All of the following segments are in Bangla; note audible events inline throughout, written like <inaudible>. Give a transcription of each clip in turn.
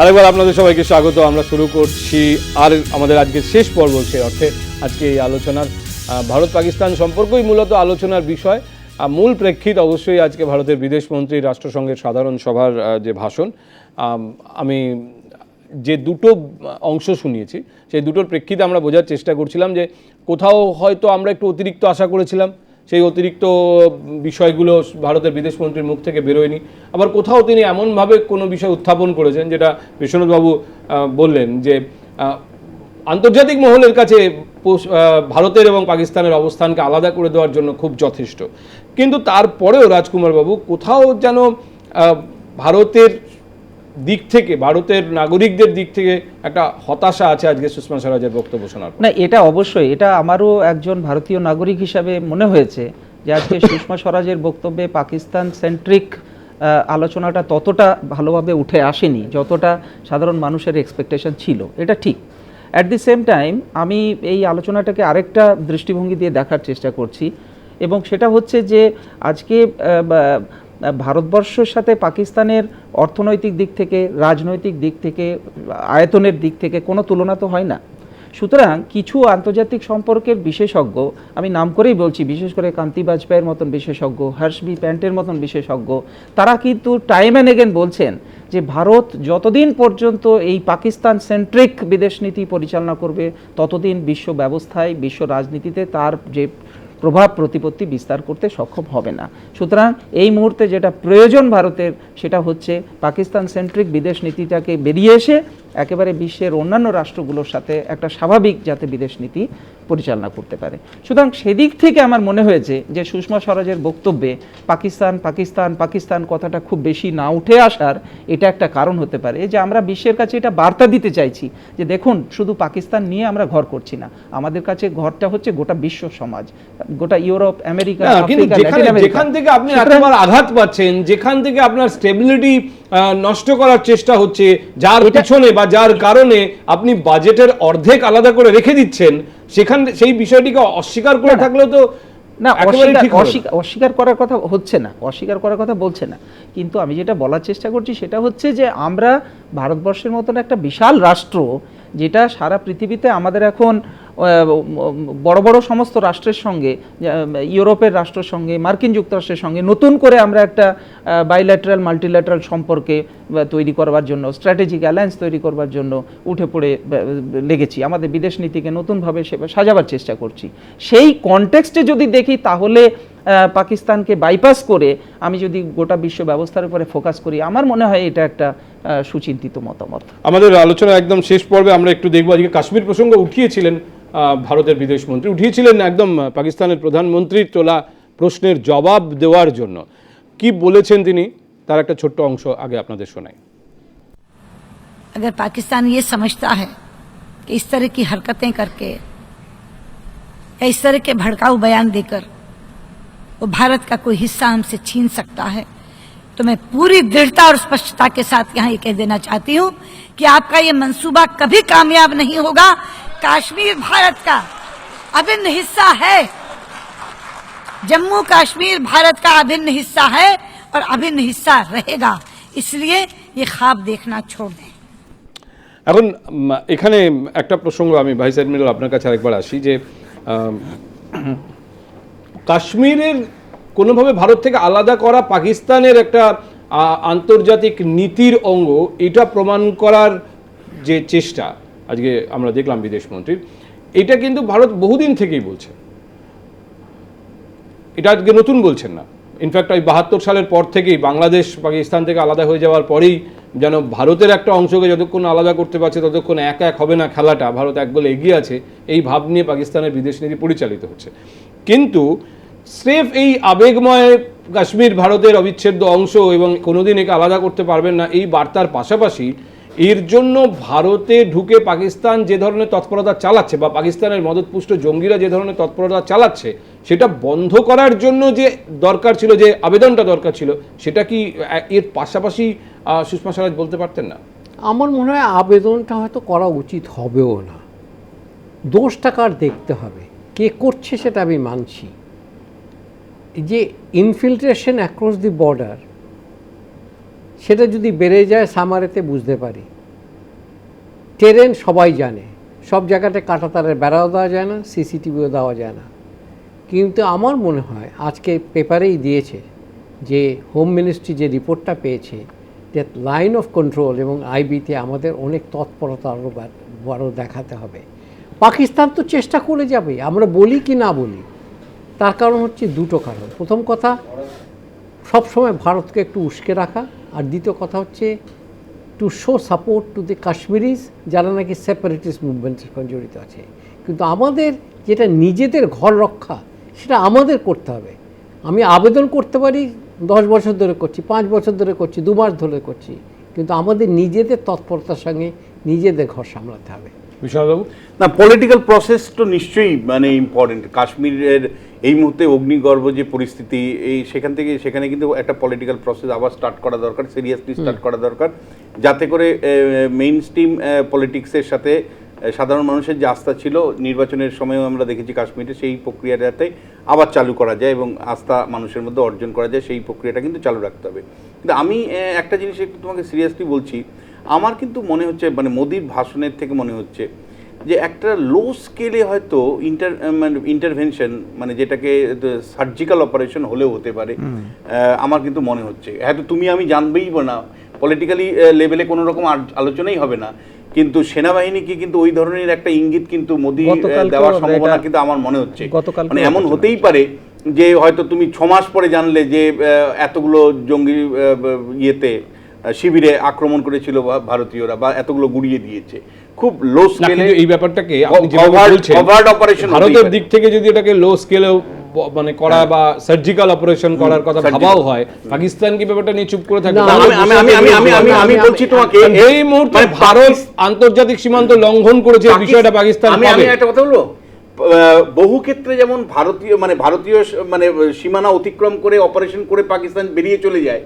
আরেকবার আপনাদের সবাইকে স্বাগত। আমরা শুরু করছি আর আমাদের আজকে শেষ পর্ব সে অর্থে। আজকে এই আলোচনার ভারত পাকিস্তান সম্পর্কই মূলত আলোচনার বিষয়। মূল প্রেক্ষিত অবশ্যই আজকে ভারতের বিদেশমন্ত্রী, রাষ্ট্রসংঘের সাধারণ সভার যে ভাষণ আমি যে দুটো অংশ শুনিয়েছি, সেই দুটোর প্রেক্ষিতে আমরা বোঝার চেষ্টা করছিলাম যে কোথাও হয়তো আমরা একটু অতিরিক্ত আশা করেছিলাম। সেই অতিরিক্ত বিষয়গুলো ভারতের বিদেশমন্ত্রীর মুখ থেকে বেরোয়নি। আবার কোথাও তিনি এমনভাবে কোনো বিষয় উত্থাপন করেছেন যেটা বিশ্বনাথবাবু বললেন যে আন্তর্জাতিক মহলের কাছে ভারতের এবং পাকিস্তানের অবস্থানকে আলাদা করে দেওয়ার জন্য খুব যথেষ্ট। কিন্তু তারপরেও রাজকুমারবাবু কোথাও যেন ভারতের দিক থেকে ভারতের নাগরিকদের দিক থেকে একটা হতাশা আছে আজকে সুষমা স্বরাজের বক্তব্য শোনার না এটা অবশ্যই। এটা আমারও একজন ভারতীয় নাগরিক হিসাবে মনে হয়েছে যে আজকে <laughs> সুষমা স্বরাজের বক্তব্যে পাকিস্তান সেন্ট্রিক আলোচনাটা ততটা ভালোভাবে উঠে আসেনি যতটা সাধারণ মানুষের এক্সপেকটেশন ছিল। এটা ঠিক। অ্যাট দি সেম টাইম আমি এই আলোচনাটাকে আরেকটা দৃষ্টিভঙ্গি দিয়ে দেখার চেষ্টা করছি এবং সেটা হচ্ছে যে আজকে ভারতবর্ষের সাথে পাকিস্তানের অর্থনৈতিক দিক থেকে, রাজনৈতিক দিক থেকে, আয়তনের দিক থেকে কোনো তুলনা তো হয় না। সুতরাং কিছু আন্তর্জাতিক সম্পর্কের বিশেষজ্ঞ, আমি নাম করেই বলছি, বিশেষ করে কান্তি বাজপেয়ীর মতন বিশেষজ্ঞ, হর্ষবি প্যান্টের মতন বিশেষজ্ঞ, তারা কিন্তু টাইম অ্যান্ড এগেন বলছেন যে ভারত যতদিন পর্যন্ত এই পাকিস্তান সেন্ট্রিক বিদেশ নীতি পরিচালনা করবে, ততদিন বিশ্ব ব্যবস্থায়, বিশ্ব রাজনীতিতে তার যে প্রভাব প্রতিপত্তি বিস্তার করতে সক্ষম হবে না। সুতরাং এই মুহূর্তে যেটা প্রয়োজন ভারতের, সেটা হচ্ছে পাকিস্তান সেন্ট্রিক বিদেশ নীতিটাকে বেরিয়ে এসে একেবারে বিশ্বের অন্যান্য রাষ্ট্রগুলোর সাথে একটা স্বাভাবিক যাতে বিদেশ নীতি পরিচালনা করতে পারে সুতরাং সেদিক থেকে আমার মনে হয়েছে যে সুষমা স্বরাজের বক্তব্যে পাকিস্তান পাকিস্তান পাকিস্তান কথাটা খুব বেশি না উঠে আসার এটা একটা কারণ হতে পারে যে আমরা বিশ্বের কাছে এটা বার্তা দিতে চাইছি যে দেখুন শুধু পাকিস্তান নিয়ে আমরা ঘর করছি না আমাদের কাছে ঘরটা হচ্ছে গোটা বিশ্ব সমাজ গোটা ইউরোপ আমেরিকা। যেখান থেকে আপনি আঘাত পাচ্ছেন যেখান থেকে আপনার স্টেবিলিটি নষ্ট করার চেষ্টা হচ্ছে যার পিছনে বা যার কারণে আপনি বাজেটের অর্ধেক আলাদা করে রেখে দিচ্ছেন সেখান সেই বিষয়টিকে অস্বীকার করে থাকলেও তো না অস্বীকার করার কথা হচ্ছে না অস্বীকার করার কথা বলছে না। কিন্তু আমি যেটা বলার চেষ্টা করছি সেটা হচ্ছে যে আমরা ভারতবর্ষের মতন একটা বিশাল রাষ্ট্র যেটা সারা পৃথিবীতে আমাদের এখন বড় বড় সমস্ত রাষ্ট্রের সঙ্গে ইউরোপের রাষ্ট্রের সঙ্গে, মার্কিন যুক্তরাষ্ট্রের সঙ্গে নতুন করে আমরা একটা বাইল্যাটারাল মাল্টিল্যাটারাল সম্পর্কে তৈরি করবার জন্য স্ট্র্যাটেজিক অ্যালায়েন্স তৈরি করবার জন্য উঠে পড়ে লেগেছি। আমাদের বিদেশ নীতিকে নতুনভাবে সাজাবার চেষ্টা করছি। সেই কনটেক্সটে যদি দেখি, তাহলে পাকিস্তানকে বাইপাস করে আমি যদি গোটা বিশ্ব ব্যবস্থার উপরে ফোকাস করি, আমার মনে হয় এটা একটা সুচিন্তিত মতামত। আমাদের আলোচনা একদম শেষ পর্বে, আমরা একটু দেখব। আজকে কাশ্মীর প্রসঙ্গ উঠিয়েছিলেন। ভারতের বিদেশমন্ত্রী উঠিয়েছিলেন একদম আহ, পাকিস্তানের প্রধানমন্ত্রীর তোলা প্রশ্নের জবাব দেওয়ার জন্য কি বলেছেন তিনি তার একটা ছোট্ট অংশ আগে আপনাদের শোনাই अगर पाकिस्तान ये समझता है कि इस तरह की हरकतें करके या इस तरह के भड़काऊ बयान देकर वो भारत का कोई हिस्सा हमसे छीन सकता है तो मैं पूरी दृढ़ता और स्पष्टता के साथ यहाँ ये कह देना चाहती हूँ कि आपका ये मंसूबा कभी कामयाब नहीं होगा कश्मीर भारत का अभिन्न हिस्सा है जम्मू कश्मीर भारत का अभिन्न हिस्सा है और अभिन्न हिस्सा रहेगा इसलिए ये ख्वाब देखना छोड़ दें এখন উম, এখানে একটা প্রসঙ্গ আমি ভাইস অ্যাডমিরাল আপনার কাছে আরেকবার আসি যে আম, কাশ্মীরের কোনোভাবে ভারত থেকে আলাদা করা পাকিস্তানের একটা আ, আন্তর্জাতিক নীতির অঙ্গ এটা প্রমাণ করার যে চেষ্টা আজকে আমরা দেখলাম বিদেশমন্ত্রীর এটা কিন্তু ভারত বহুদিন থেকেই বলছে। এটা আজকে নতুন বলছেন না। ইনফ্যাক্ট ওই বাহাত্তর সালের পর থেকেই বাংলাদেশ, পাকিস্তান থেকে আলাদা হয়ে যাওয়ার পরেই যেন ভারতের একটা অংশকে যতক্ষণ আলাদা করতে পারছে, ততক্ষণ এক এক হবে না খেলাটা, ভারত এক গোলে এগিয়ে আছে, এই ভাব নিয়ে পাকিস্তানের বিদেশ নীতি পরিচালিত হচ্ছে। কিন্তু স্রেফ এই আবেগময় কাশ্মীর ভারতের অবিচ্ছেদ্য অংশ এবং কোনোদিন একে আলাদা করতে পারবেন না, এই বার্তার পাশাপাশি এর জন্য ভারতে ঢুকে পাকিস্তান যে ধরনের তৎপরতা চালাচ্ছে বা পাকিস্তানের মদতপুষ্ট জঙ্গিরা যে ধরনের তৎপরতা চালাচ্ছে, সেটা বন্ধ করার জন্য যে দরকার ছিল, যে আবেদনটা দরকার ছিল, সেটা কি এর পাশাপাশি সুষমা স্বরাজ বলতে পারতেন না? আমার মনে হয় আবেদনটা হয়তো করা উচিত হবেও না। দোষটা কার দেখতে হবে? কে করছে সেটা আমি মানছি। যে ইনফিল্ট্রেশন অ্যাক্রস দি বর্ডার সেটা যদি বেড়ে যায়, সামারেতে বুঝতে পারি। ট্রেন সবাই জানে। সব জায়গাতে কাঁটাতারের বেড়াও দেওয়া যায় না, সিসিটিভিও দেওয়া যায় না। কিন্তু আমার মনে হয়, আজকে পেপারেই দিয়েছে যে হোম মিনিস্ট্রি যে রিপোর্টটা পেয়েছে যে লাইন অফ কন্ট্রোল এবং আইবিতে আমাদের অনেক তৎপরতা আরও বড় দেখাতে হবে। পাকিস্তান তো চেষ্টা করে যাবে, আমরা বলি কি না বলি, তার কারণ হচ্ছে দুটো কারণ। প্রথম কথা, সবসময় ভারতকে একটু উস্কে রাখা আর দ্বিতীয় কথা হচ্ছে to show support to the Kashmiris যারা নাকি সেপারেটিস মুভমেন্টের সঙ্গে জড়িত আছে। কিন্তু আমাদের যেটা নিজেদের ঘর রক্ষা, সেটা আমাদের করতে হবে। আমি আবেদন করতে পারি, দশ বছর ধরে করছি, পাঁচ বছর ধরে করছি, দু মাস ধরে করছি। কিন্তু আমাদের নিজেদের তৎপরতার সঙ্গে নিজেদের ঘর সামলাতে হবে। বিশ্বনাথবাবু? না পলিটিক্যাল প্রসেস তো নিশ্চয়ই মানে ইম্পর্টেন্ট কাশ্মীরের এই মুহূর্তে অগ্নিগর্ভ যে পরিস্থিতি এই সেখান থেকে সেখানে কিন্তু একটা পলিটিক্যাল প্রসেস আবার স্টার্ট করা দরকার সিরিয়াসলি স্টার্ট করা দরকার। যাতে করে মেইন স্ট্রিম পলিটিক্সের সাথে সাধারণ মানুষের যে আস্থা ছিল নির্বাচনের সময়ও আমরা দেখেছি কাশ্মীরে সেই প্রক্রিয়াটাতে আবার চালু করা যায় এবং আস্থা মানুষের মধ্যে অর্জন করা যায় সেই প্রক্রিয়াটা কিন্তু চালু রাখতে হবে। কিন্তু আমি একটা জিনিস একটু তোমাকে সিরিয়াসলি বলছি। আমার কিন্তু মনে হচ্ছে মানে মোদির ভাষণের থেকে মনে হচ্ছে যে একটা লো স্কেলে হয়তো ইন্টার মানে ইন্টারভেনশন মানে যেটাকে সার্জিক্যাল অপারেশন হলেও হতে পারে আমার কিন্তু মনে হচ্ছে। হয়তো তুমি আমি জানবেই না। পলিটিক্যালি লেভেলে কোনো রকম আলোচনাই হবে না। কিন্তু সেনাবাহিনীকে কিন্তু ওই ধরনের একটা ইঙ্গিত কিন্তু মোদী দেওয়ার সম্ভাবনা কিন্তু আমার মনে হচ্ছে। মানে এমন হতেই পারে যে হয়তো তুমি ছ মাস পরে জানলে যে এতগুলো জঙ্গি ইয়েতে শিবিরে আক্রমণ করেছিল ভারতীয়রা বা এতগুলো গুড়িয়ে দিয়েছে। খুব লো স্কেলে এই ব্যাপারটাকে ভারতের দিক থেকে যদি এটাকে লো স্কেলে মানে করা বা সার্জিক্যাল অপারেশন করার কথা ভাবাও হয় পাকিস্তান কি ব্যাপারটা নিয়ে চুপ করে তাহলে আমি- আমি- আমি- আমি- আমি- আমি- বলছি তোমাকে এই মুহূর্তে মানে ভারত আন্তর্জাতিক সীমান্ত লঙ্ঘন করেছে বিষয়টা পাকিস্তান আমি আমি একটা কথা বলব? বহু ক্ষেত্রে যেমন ভারতীয় মানে ভারতীয় মানে সীমানা অতিক্রম করে অপারেশন করে পাকিস্তান বেরিয়ে চলে যায়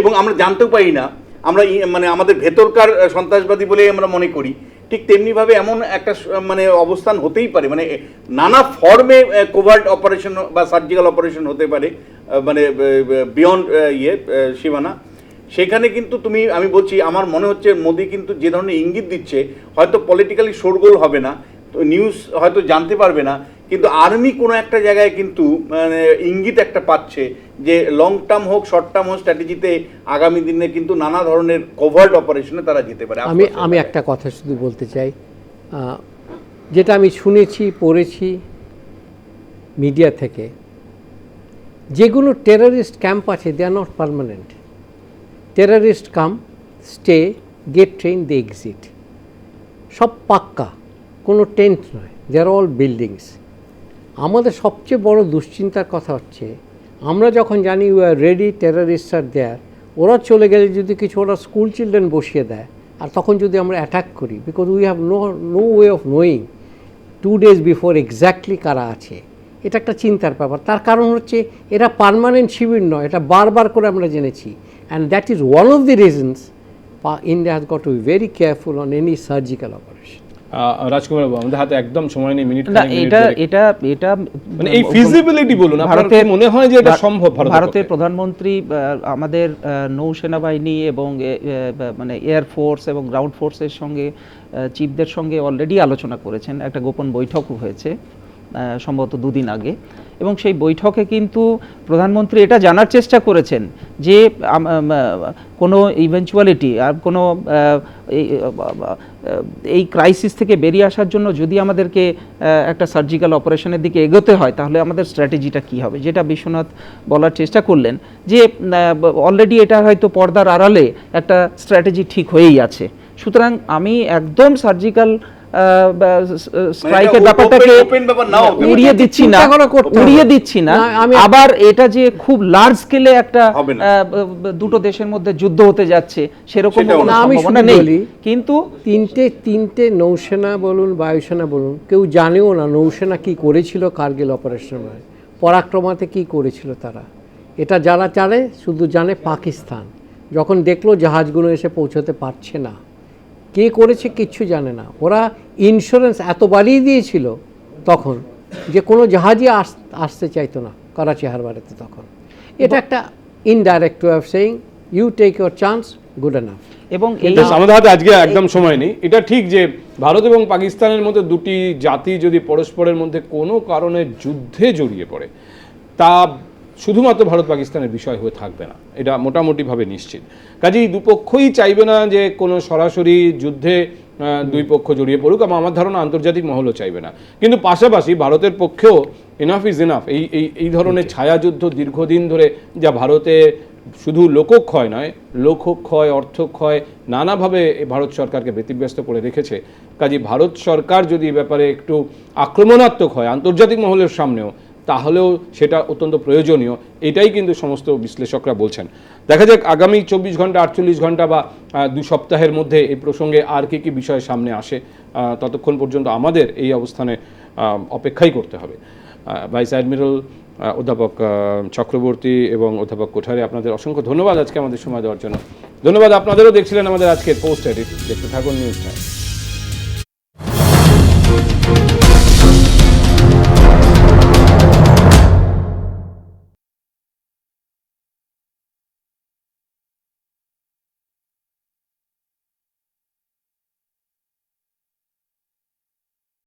এবং আমরা জানতেও পারি না। আমরা মানে আমাদের ভেতরকার সন্ত্রাসবাদী বলে আমরা মনে করি। ঠিক তেমনিভাবে এমন একটা মানে অবস্থান হতেই পারে। মানে নানা ফর্মে কোভার্ট অপারেশন বা সার্জিক্যাল অপারেশন হতে পারে মানে বিয়ন্ড ইয়ে সীমানা। সেখানে কিন্তু তুমি, আমি বলছি, আমার মনে হচ্ছে মোদি কিন্তু যে ধরনের ইঙ্গিত দিচ্ছে, হয়তো পলিটিক্যালি শোরগোল হবে না, তো নিউজ হয়তো জানতে পারবে না। কিন্তু আর্মি কোনো একটা জায়গায় কিন্তু মানে ইঙ্গিত একটা পাচ্ছে যে লং টার্ম হোক শর্ট টার্ম হোক স্ট্র্যাটেজিতে আগামী দিনে কিন্তু নানা ধরনের কোভার্ট অপারেশনে তারা যেতে পারে। আমি আমি একটা কথা শুধু বলতে চাই যেটা আমি শুনেছি পড়েছি মিডিয়া থেকে যেগুলো টেররিস্ট ক্যাম্প আছে they are not permanent terrorist come stay get train they exit সব পাক্কা কোনো টেন্ট নয় দে আর অল বিল্ডিংস আমাদের সবচেয়ে বড় দুশ্চিন্তার কথা হচ্ছে, আমরা যখন জানি we are ready terrorist are there ওরা চলে গেলে যদি কিছু ওরা স্কুল চিলড্রেন বসিয়ে দেয়, আর তখন যদি আমরা অ্যাটাক করি because we have no no way of knowing two days before exactly কারা আছে, এটা একটা চিন্তার ব্যাপার। তার কারণ হচ্ছে এটা পারমানেন্ট শিবির নয়, এটা বারবার করে আমরা জেনেছি and that is one of the reasons India has got to very careful on any surgical operation Rajkumar Babu আমাদের হাতে একদম সময় নেই মিনিট না এটা এটা এটা মানে এই ফিজিবিলিটি বলুন, মনে হয় যে এটা সম্ভব ভারতের প্রধানমন্ত্রী আমাদের নৌসেনা বাহিনী এবং মানে এয়ার ফোর্স এবং গ্রাউন্ড ফোর্সের সঙ্গে চিফদের সঙ্গে অলরেডি আলোচনা করেছেন। একটা গোপন বৈঠকও হয়েছে সম্ভবত দুদিন আগে। এবং সেই বৈঠকে কিন্তু প্রধানমন্ত্রী এটা জানার চেষ্টা করেছেন যে কোনো ইভেনচুয়ালিটি আর কোনো এই, ক্রাইসিস থেকে বেরিয়ে আসার জন্য যদি আমাদেরকে একটা সার্জিক্যাল অপারেশনের দিকে এগোতে হয় তাহলে আমাদের স্ট্র্যাটেজিটা কী হবে? যেটা বিশ্বনাথ বলার চেষ্টা করলেন যে অলরেডি এটা হয়তো পর্দার আড়ালে একটা স্ট্র্যাটেজি ঠিক হয়েই আছে। সুতরাং আমি একদম সার্জিক্যাল স্ট্রাইকের ব্যাপারটাকে open ব্যাপার নাও হতে পারে। উড়িয়ে দিচ্ছি না। উড়িয়ে দিচ্ছি না। আবার এটা যে খুব লার্জ স্কেলে একটা দুটো দেশের মধ্যে যুদ্ধ হতে যাচ্ছে সেরকম সম্ভাবনা নেই। কিন্তু তিনটে তিনটে নৌসেনা বলুন বায়ুসেনা বলুন কেউ জানেও না নৌসেনা কি করেছিল কার্গিল অপারেশনে পরাক্রমাতে কি করেছিল তারা। এটা যারা জানে শুধু জানে পাকিস্তান। যখন দেখল জাহাজগুলো এসে পৌঁছতে পারছে না। কে করেছে কিচ্ছু জানে না। ওরা ইন্স্যুরেন্স এত বাড়িয়ে দিয়েছিল তখন যে কোনো জাহাজই আস আসতে চাইতো না করাচি হারবারেতে তখন। এটা একটা indirect way of saying you take your chance good enough এবং আমাদের হাতে আজকে একদম সময় নেই। এটা ঠিক যে ভারত এবং পাকিস্তানের মধ্যে দুটি জাতি যদি পরস্পরের মধ্যে কোনো কারণে যুদ্ধে জড়িয়ে পড়ে তা শুধুমাত্র ভারত পাকিস্তানের বিষয় হয়ে থাকবে না। এটা মোটামুটিভাবে নিশ্চিত। কাজেই দুপক্ষই চাইবে না যে কোনো সরাসরি যুদ্ধে দুই পক্ষ জড়িয়ে পড়ুক এবং আমার ধারণা আন্তর্জাতিক মহলও চাইবে না। কিন্তু পাশাপাশি ভারতের পক্ষেও এনাফ ইজ এনাফ এই এই এই ধরনের ছায়াযুদ্ধ দীর্ঘদিন ধরে যা ভারতে শুধু লোকক্ষয় নয় লোকক্ষয় অর্থক্ষয় নানাভাবে ভারত সরকারকে ব্যতিব্যস্ত করে রেখেছে। কাজে ভারত সরকার যদি এ ব্যাপারে একটু আক্রমণাত্মক হয় আন্তর্জাতিক মহলের সামনেও তাহলেও সেটা অত্যন্ত প্রয়োজনীয়। এটাই কিন্তু সমস্ত বিশ্লেষকরা বলছেন। দেখা যাক আগামী চব্বিশ ঘণ্টা, আটচল্লিশ ঘণ্টা বা দু সপ্তাহের মধ্যে এই প্রসঙ্গে আর কী কী বিষয় সামনে আসে ততক্ষণ পর্যন্ত আমাদের এই অবস্থানে অপেক্ষাই করতে হবে। ভাইস অ্যাডমিরাল অধ্যাপক চক্রবর্তী এবং অধ্যাপক কোঠারে আপনাদের অসংখ্য ধন্যবাদ আজকে আমাদের সময় দেওয়ার জন্য। ধন্যবাদ, আপনাদেরও দেখছিলেন আমাদের আজকের পোস্ট এডিট। দেখতে থাকুন, নিউজ টাইম।